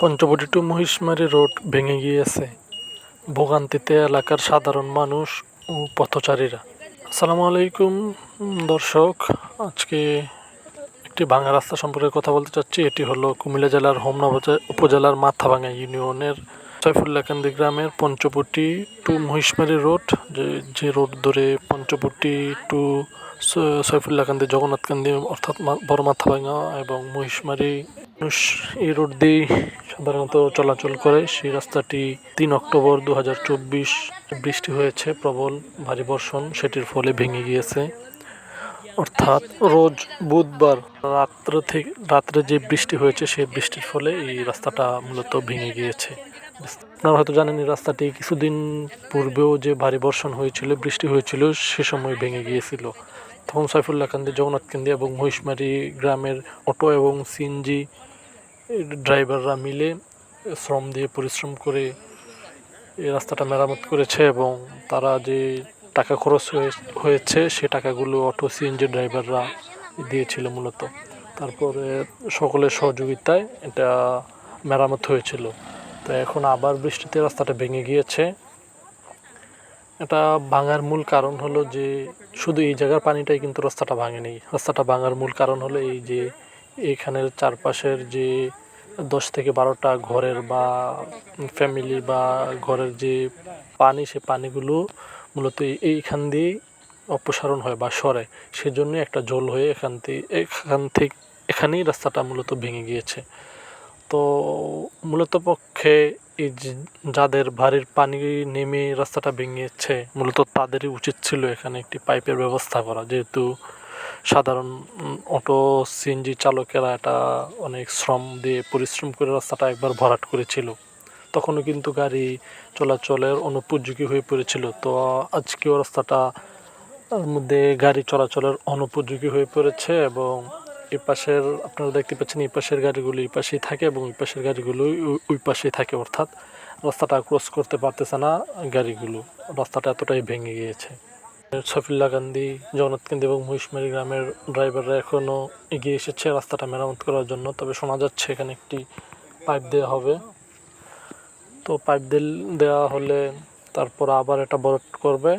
Panchavati two Mahishmari road ভেঙে গিয়েছে। ভোগান্তিতে এলাকার সাধারণ মানুষ ও পথচারীরা। আসসালামু আলাইকুম, দর্শক। আজকে একটি ভাঙা রাস্তা সম্পর্কে কথা বলতে চাচ্ছি। এটি হলো কুমিল্লা জেলার হোমনা উপজেলার মাথাভাঙা ইউনিয়নের সাইফুল্লাকান্দি গ্রামের পঞ্চবটি টু মহিষমারি রোড। যে যে রোড ধরে পঞ্চবটি টু স- সাইফুল্লাকান্দি জগন্নাথকান্দি অর্থাৎ বড় মাথাভাঙা এবং মহিষমারি মানুষ এই রোড দিয়েই সাধারণত চলাচল করে। সেই রাস্তাটি তিন অক্টোবর দু হাজার চব্বিশ বৃষ্টি হয়েছে, প্রবল ভারী বর্ষণ, সেটির ফলে ভেঙে গিয়েছে। অর্থাৎ রোজ বুধবার রাত্র থেকে রাত্রে যে বৃষ্টি হয়েছে, সেই বৃষ্টির ফলে এই রাস্তাটা মূলত ভেঙে গিয়েছে। আপনারা হয়তো জানেন, এই রাস্তাটি কিছুদিন পূর্বেও যে ভারী বর্ষণ হয়েছিল, বৃষ্টি হয়েছিল, সে সময় ভেঙে গিয়েছিল। তখন সাইফুল্লাহ কান্দি জগন্নাথ কান্দি এবং মহিষমারি গ্রামের অটো এবং সিএনজি ড্রাইভাররা মিলে শ্রম দিয়ে পরিশ্রম করে এই রাস্তাটা মেরামত করেছে এবং তারা যে টাকা খরচ হয়ে- হয়েছে সে টাকাগুলো অটো সিএনজি ড্রাইভাররা দিয়েছিল মূলত। তারপরে সকলের সহযোগিতায় এটা মেরামত হয়েছিল। তো এখন আবার বৃষ্টিতে রাস্তাটা ভেঙে গিয়েছে। এটা ভাঙার মূল কারণ হলো যে, শুধু এই জায়গার পানিটাই কিন্তু রাস্তাটা ভাঙেনি। রাস্তাটা ভাঙার মূল কারণ হলো এই যে এইখানের চারপাশের যে দশ থেকে বারোটা ঘরের বা ফ্যামিলি বা ঘরের যে পানি, সে পানিগুলো মূলত এইখান দিয়েই অপসারণ হয় বা সরে। সেজন্য একটা জল হয়ে এখান থেকে এখান থেকে, এখানেই রাস্তাটা মূলত ভেঙে গিয়েছে। তো মূলত পক্ষে এই যাদের বাড়ির পানি নেমে রাস্তাটা ভেঙেছে, মূলত তাদেরই উচিত ছিল এখানে একটি পাইপের ব্যবস্থা করা। যেহেতু সাধারণ অটো সিএনজি চালকেরা এটা অনেক শ্রম দিয়ে পরিশ্রম করে রাস্তাটা একবার ভরাট করেছিল। তখনও কিন্তু গাড়ি চলাচলের অনুপযোগী হয়ে পড়েছিল। তো আজকেও রাস্তাটা মধ্যে গাড়ি চলাচলের অনুপযোগী হয়ে পড়েছে এবং এই পাশের, আপনারা দেখতে পাচ্ছেন এই পাশের গাড়িগুলো এই পাশেই থাকে এবং ওই পাশের গাড়িগুলো ওই পাশেই থাকে অর্থাৎ রাস্তাটা ক্রস করতে পারতেছে না গাড়িগুলো। রাস্তাটা এতটাই ভেঙে গিয়েছে। সফিল্লা গান্ধী জগন্নাথকান্দি এবং মহিষমারি গ্রামের ড্রাইভাররা এখনও এগিয়ে এসেছে রাস্তাটা মেরামত করার জন্য। তবে শোনা যাচ্ছে এখানে একটি পাইপ দেওয়া হবে। তো পাইপ দেওয়া হলে তারপর আবার এটা বরট করবে।